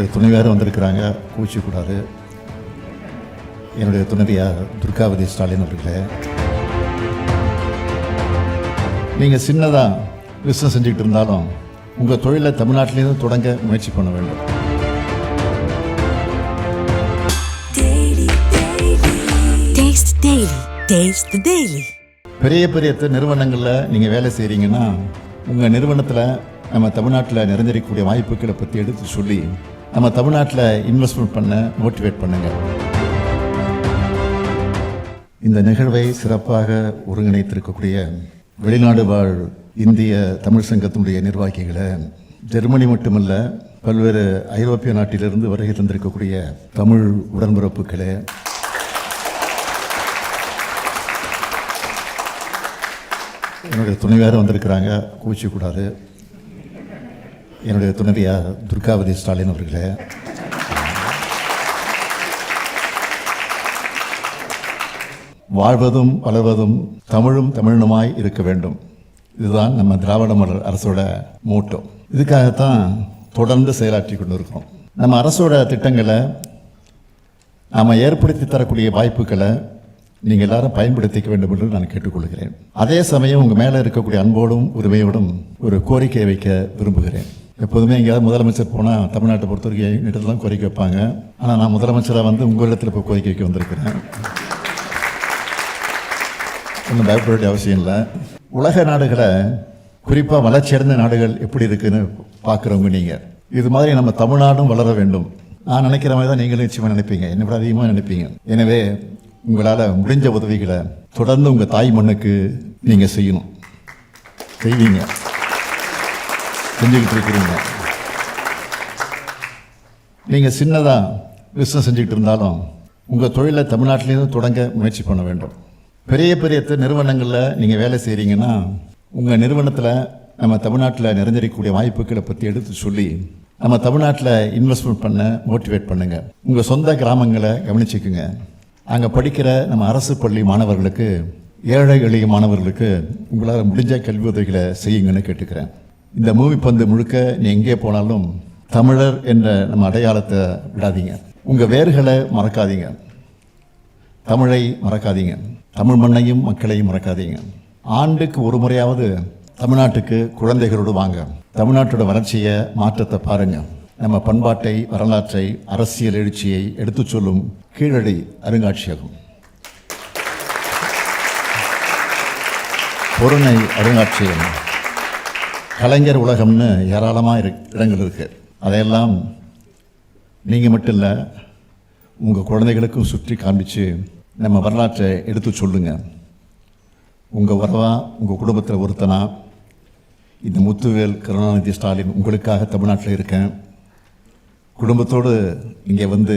என்னுடைய துணைவியார் வந்திருக்கிறாங்க கூச்சிக்கூடாது என்னுடைய துணைவியார் துர்காவதி ஸ்டாலின் அவர்களே நீங்கள் சின்னதாக பிஸ்னஸ் செஞ்சுக்கிட்டு இருந்தாலும் உங்கள் தொழிலை தமிழ்நாட்டிலேருந்து தொடங்க முயற்சி பண்ண வேண்டும் Taste Daily. Taste the Daily. பெரிய பெரிய நிறுவனங்களில் நீங்கள் வேலை செய்கிறீங்கன்னா உங்கள் நிறுவனத்தில் நம்ம தமிழ்நாட்டில் நிறைஞ்சிருக்கக்கூடிய வாய்ப்புகளை பற்றி எடுத்து சொல்லி நம்ம தமிழ்நாட்டில் இன்வெஸ்ட்மெண்ட் பண்ண மோட்டிவேட் பண்ணுங்க. இந்த நிகழ்வை சிறப்பாக ஒருங்கிணைத்திருக்கக்கூடிய வெளிநாடு வாழ் இந்திய தமிழ் சங்கத்தினுடைய நிர்வாகிகளை ஜெர்மனி மட்டுமல்ல பல்வேறு ஐரோப்பிய நாட்டிலிருந்து வருகை தந்திருக்கக்கூடிய தமிழ் உடன்பிறப்புகளே. என்னுடைய துணைவேறு வந்திருக்கிறாங்க கூச்சிக்கூடாது என்னுடைய துணைவியா துர்காவதி ஸ்டாலின் அவர்களே. வாழ்வதும் வளர்வதும் தமிழும் தமிழனுமாய் இருக்க வேண்டும். இதுதான் நம்ம திராவிட மலர் அரசோட மூட்டம் இதுக்காகத்தான் தொடர்ந்து செயலாற்றி கொண்டு இருக்கிறோம் நம்ம அரசோட திட்டங்களை நாம் ஏற்படுத்தி தரக்கூடிய வாய்ப்புகளை நீங்கள் எல்லாரும் பயன்படுத்திக்க வேண்டும் என்று நான் கேட்டுக்கொள்கிறேன். அதே சமயம் உங்கள் மேலே இருக்கக்கூடிய அன்போடும் உரிமையோடும் ஒரு கோரிக்கை வைக்க விரும்புகிறேன். எப்போதுமே எங்கேயாவது முதலமைச்சர் போனால் தமிழ்நாட்டை பொறுத்த வரைக்கும் எங்கிட்ட தான் கோரிக்கை வைப்பாங்க. ஆனால் நான் முதலமைச்சராக வந்து உங்களிடத்தில் இப்போ கோரிக்கை வைக்க வந்திருக்கிறேன். ஒன்றும் பயப்பட வேண்டிய அவசியம் இல்லை. உலக நாடுகளை குறிப்பாக வளர்ச்சியடைந்த நாடுகள் எப்படி இருக்குதுன்னு பார்க்குறவங்க நீங்கள் இது மாதிரி நம்ம தமிழ்நாடும் வளர வேண்டும். நான் நினைக்கிற மாதிரி தான் நீங்களும் நிச்சயமாக நினைப்பீங்க. என்னை விட அதிகமாக நினைப்பீங்க. எனவே உங்களால் முடிஞ்ச உதவிகளை தொடர்ந்து உங்கள் தாய் மண்ணுக்கு நீங்கள் செய்யணும். செய்வீங்க. செஞ்சுக்கிட்டு இருக்கிறீங்க. நீங்கள் சின்னதாக பிஸ்னஸ் செஞ்சுக்கிட்டு இருந்தாலும் உங்கள் தொழிலை தமிழ்நாட்டிலேருந்து தொடங்க முயற்சி பண்ண வேண்டும். பெரிய பெரிய நிறுவனங்களில் நீங்கள் வேலை செய்கிறீங்கன்னா உங்கள் நிறுவனத்தில் நம்ம தமிழ்நாட்டில் நிறைஞ்சிருக்கக்கூடிய வாய்ப்புகளை பற்றி எடுத்து சொல்லி நம்ம தமிழ்நாட்டில் இன்வெஸ்ட்மெண்ட் பண்ண மோட்டிவேட் பண்ணுங்கள் உங்கள் சொந்த கிராமங்களை கவனிச்சுக்குங்க. அங்கே படிக்கிற நம்ம அரசு பள்ளி மாணவர்களுக்கு ஏழை எளிய மாணவர்களுக்கு உங்களால் முடிஞ்ச கல்வி உதவிகளை செய்யுங்கன்னு கேட்டுக்கிறேன். இந்த மூவி பந்து முழுக்க நீ எங்கே போனாலும் தமிழர் என்ற நம்ம அடையாளத்தை விடாதீங்க. உங்கள் வேர்களை மறக்காதீங்க. தமிழை மறக்காதீங்க. தமிழ் மண்ணையும் மக்களையும் மறக்காதீங்க. ஆண்டுக்கு ஒரு முறையாவது தமிழ்நாட்டுக்கு குழந்தைகளோடு வாங்க. தமிழ்நாட்டோட வளர்ச்சியை மாற்றத்தை பாருங்க. நம்ம பண்பாட்டை வரலாற்றை அரசியல் எழுச்சியை எடுத்துச் சொல்லும் கீழடி அருங்காட்சியகம். பொருணை அருங்காட்சியகம். கலைஞர் உலகம்னு ஏராளமாக இரு இடங்கள் இருக்குது அதையெல்லாம் நீங்கள் மட்டும் இல்லை உங்கள் குழந்தைகளுக்கும் சுற்றி காமிச்சு நம்ம வரலாற்றை எடுத்து சொல்லுங்கள் உங்கள் உறவா உங்கள் குடும்பத்தில் ஒருத்தனா இந்த முத்துவேல் கருணாநிதி ஸ்டாலின் உங்களுக்காக தமிழ்நாட்டில் இருக்கேன். குடும்பத்தோடு இங்கே வந்து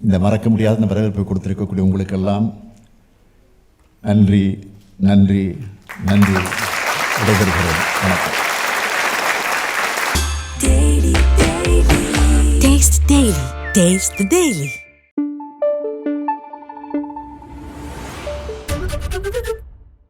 இந்த மறக்க முடியாத இந்த வரவேற்பை கொடுத்துருக்கக்கூடிய உங்களுக்கெல்லாம் நன்றி நன்றி நன்றி. ഇടതരുഭരും വണക്കം Taste Daily. Taste the Daily.